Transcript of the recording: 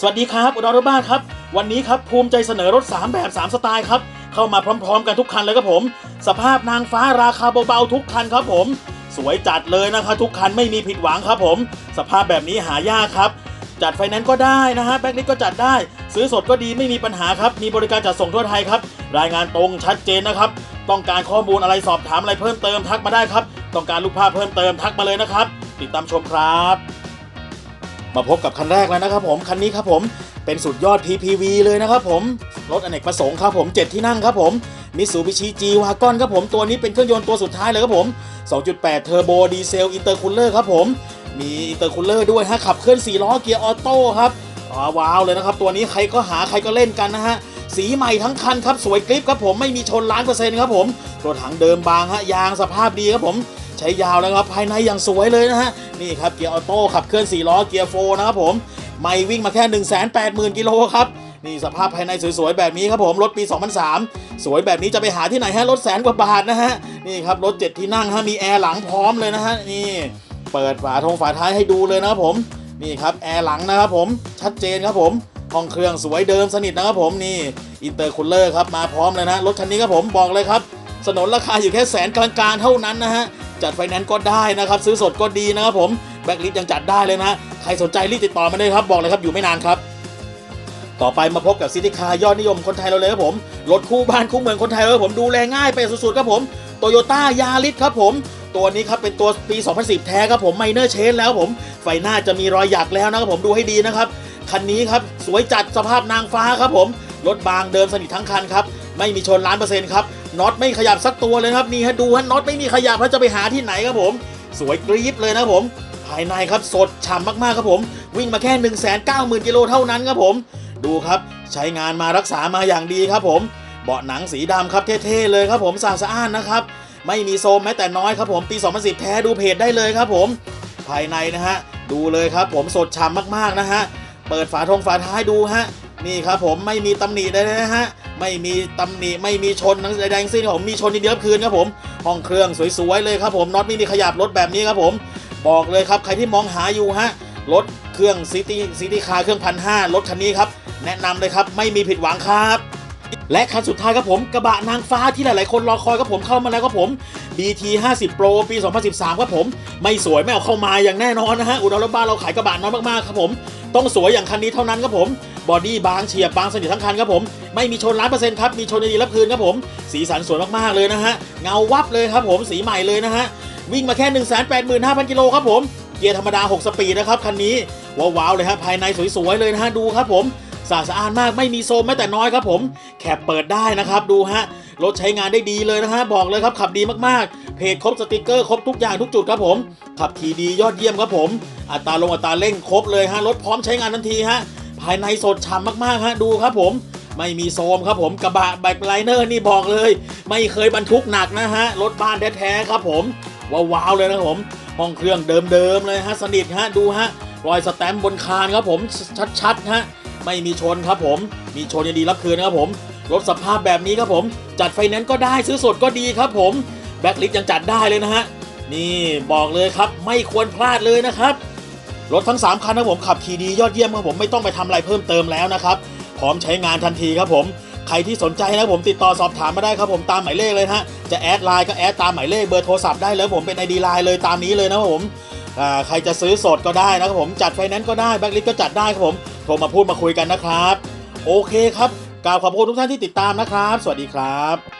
สวัสดีครับอุดรรถบ้านครับ วันนี้ครับภูมิใจเสนอรถ 3 แบบ 3 สไตล์ครับ เข้ามาพร้อมๆ กันทุกคันเลยครับผม สภาพนางฟ้าราคาเบาๆทุกคันครับผม สวยจัดเลยนะครับทุกคันไม่มีผิดหวังครับผม สภาพแบบนี้หายากครับ จัดไฟแนนซ์ก็ได้นะฮะแบ็คลิสก็จัดได้ ซื้อสดก็ดีไม่มีปัญหาครับ มีบริการจัดส่งทั่วไทยครับ รายงานตรงชัดเจนนะครับ ต้องการข้อมูลอะไรสอบถามอะไรเพิ่มเติมทักมาได้ครับ ต้องการรูปภาพเพิ่มเติมทักมาเลยนะครับ ติดตามชมครับ มาพบกับคันแรกแล้วนะครับผม คันนี้ครับผมเป็นสุดยอด PPV เลยนะครับผม รถอเนกประสงค์ครับผม 7 ที่นั่งครับผมมิสูบิชิจีวากอนครับผม ตัวนี้เป็นเครื่องยนต์ตัวสุดท้ายเลยครับผม 2.8 เทอร์โบดีเซลอินเตอร์คูลเลอร์ครับผม มีอินเตอร์คูลเลอร์ด้วยฮะขับเคลื่อน4ล้อเกียร์ออโต้ครับว้าวเลยนะครับ ตัวนี้ใครก็หาใครก็เล่นกันนะฮะสีใหม่ทั้งคันครับสวยกริปครับผมไม่มีชนล้านเปอร์เซ็นต์ครับผมตัวถังเดิมบางฮะยางสภาพดีครับผม ใช้ยาวแล้วครับภายในอย่างสวยเลยนะฮะนี่ครับเกียร์ออโต้ขับเคลื่อน4ล้อเกียร์โฟร์นะครับผมไม่วิ่งมาแค่ 1 8 0 0 0 0กิโลครับนี่สภาพภายในสวยๆ แบบนี้ครับผมรถปี 2003 สวยแบบนี้จะไปหาที่ไหนฮะรถแสนกว่าบาทนะฮะนี่ครับรถ7ที่นั่งฮะมีแอร์หลังพร้อมเลยนะฮะนี่เปิดฝาทงฝาท้ายให้ดูเลยนะครับผมนี่ครับแอร์หลังนะครับผมชัดเจนครับผมห้องเครื่องสวยเดิมสนิทนะครับผมนี่อินเตอร์คูลเลอร์ครับมาพร้อมเลยนะรถคันนี้ครับผมบอกเลยครับสนนราคาอยู่แค่แสนกลางๆเท่านั้นนะฮะ จัดไฟแนนซ์ก็ได้นะครับซื้อสดก็ดีนะครับผมแบ็กลิสยังจัดได้เลยนะใครสนใจรีบติดต่อมาเลยครับบอกเลยครับอยู่ไม่นานครับต่อไปมาพบกับซิติคายอดนิยมคนไทยเราเลยครับผมรถคู่บ้านคู่เมืองคนไทยเราครับผมดูแลง่ายไปสุดๆครับผมโตโยต้ายาริสครับผม ตัวนี้ครับเป็นตัวปี 2010 แท้ครับผมไมเนอร์เชนแล้วผม ไฟหน้าจะมีรอยหยักแล้วนะครับผมดูให้ดีนะครับ คันนี้ครับ สวยจัดสภาพนางฟ้าครับผม รถบางเดิมสนิททั้งคันครับ ไม่มีชนล้านเปอร์เซ็นต์ครับ น็อตไม่ขยับสักตัวเลยครับนี่ฮะดูฮะน็อตไม่มีขยับแล้วจะไปหาที่ไหนครับผม สวยกรี๊ดเลยนะผม ภายในครับสดฉ่ำมากๆครับผม วิ่งมาแค่ 1 9 0 0 0 0กิโลเท่านั้นครับผม ดูครับใช้งานมารักษามาอย่างดีครับผมเบาะหนังสีดำครับเท่ๆเลยครับผมสะอาดสะอ้านนะครับไม่มีโซมแม้แต่น้อยครับผมปี 2010 แท้ดูเพจได้เลยครับผม ภายในนะฮะ ดูเลยครับผมสดฉ่ำมากๆนะฮะ เปิดฝาทงฝาท้ายดูฮะ นี่ครับผมไม่มีตำหนิใดๆนะฮะไม่มีตำหนิไม่มีชนทั้งใดๆสิ้นผมมีชนนิดเดียวคืนครับผมห้องเครื่องสวยๆเลยครับผมน็อตไม่มีขยับรถแบบนี้ครับผมบอกเลยครับใครที่มองหาอยู่ฮะรถเครื่องซิตี้ซิตี้คาร์เครื่องพันห้ารถคันนี้ครับแนะนำเลยครับไม่มีผิดหวังครับ และคันสุดท้ายครับผมกระบะนางฟ้าที่หลาย ๆ คนรอคอยครับผมเข้ามาแล้วครับผม BT 50 Pro ปี 2013 ครับผม ไม่สวยไม่เอาเข้ามาอย่างแน่นอนนะฮะ อุดรบ้านเราขายกระบะน้อยมาก ๆ ครับผม ต้องสวยอย่างคันนี้เท่านั้นครับผม บอดี้บางเฉียบบางสนิททั้งคันครับผม ไม่มีชนล้านเปอร์เซ็นต์ครับ มีชนดีรับคืนครับผม สีสันสวยมาก ๆ เลยนะฮะ เงาวับเลยครับผม สีใหม่เลยนะฮะ วิ่งมาแค่ 1 8 5 0 0 0กิโลครับผม เกียร์ธรรมดา 6 สปีดนะครับคันนี้ ว้าวๆเลยฮะ ภายในสวย ๆ เลยนะฮะ ดูครับผม สะอาดสะอ้านมากไม่มีโซมแม้แต่น้อยครับผมแคปเปิดได้นะครับดูฮะรถใช้งานได้ดีเลยนะฮะบอกเลยครับขับดีมากๆ เพจครบสติกเกอร์ครบทุกอย่างทุกจุดครับผม ขับขี่ดียอดเยี่ยมครับผม อัตราลงอัตราเร่งครบเลยฮะรถพร้อมใช้งานทันทีฮะภายในสดฉ่ำมากๆฮะดูครับผมไม่มีโซมครับผมกระบะแบ็คไลเนอร์นี่บอกเลย ไม่เคยบรรทุกหนักนะฮะรถบ้านแท้ๆครับผมว้าวๆเลยนะผมห้องเครื่องเดิมๆเลยฮะสนิทฮะดูฮะ รอยสแตมป์บนคานครับผมชัดๆฮะไม่มีชนครับผม มีชนยังดีรับคืนนะครับผมรถสภาพแบบนี้ครับผม จัดไฟแนนซ์ก็ได้ซื้อสดก็ดีครับผมแบ็คลิสยังจัดได้เลยนะฮะนี่บอกเลยครับไม่ควรพลาดเลยนะครับรถทั้ง 3 คันนะผมขับขี่ดียอดเยี่ยมครับผมไม่ต้องไปทำอะไรเพิ่มเติมแล้วนะครับพร้อมใช้งานทันทีครับผม ใครที่สนใจนะผมติดต่อสอบถามมาได้ครับผมตามหมายเลขเลยฮะจะแอดไลน์ก็แอดตามหมายเลขเบอร์โทรศัพท์ได้เลยผมเป็นไอดีไลน์เลยตามนี้เลยนะครับผม ใครจะซื้อสดก็ได้นะครับผมจัดไฟแนนซ์ก็ได้แบ็คลิสก็จัดได้ครับผมโทรมาพูดมาคุยกันนะครับ โอเคครับกล่าวขอบคุณทุกท่านที่ติดตามนะครับ สวัสดีครับ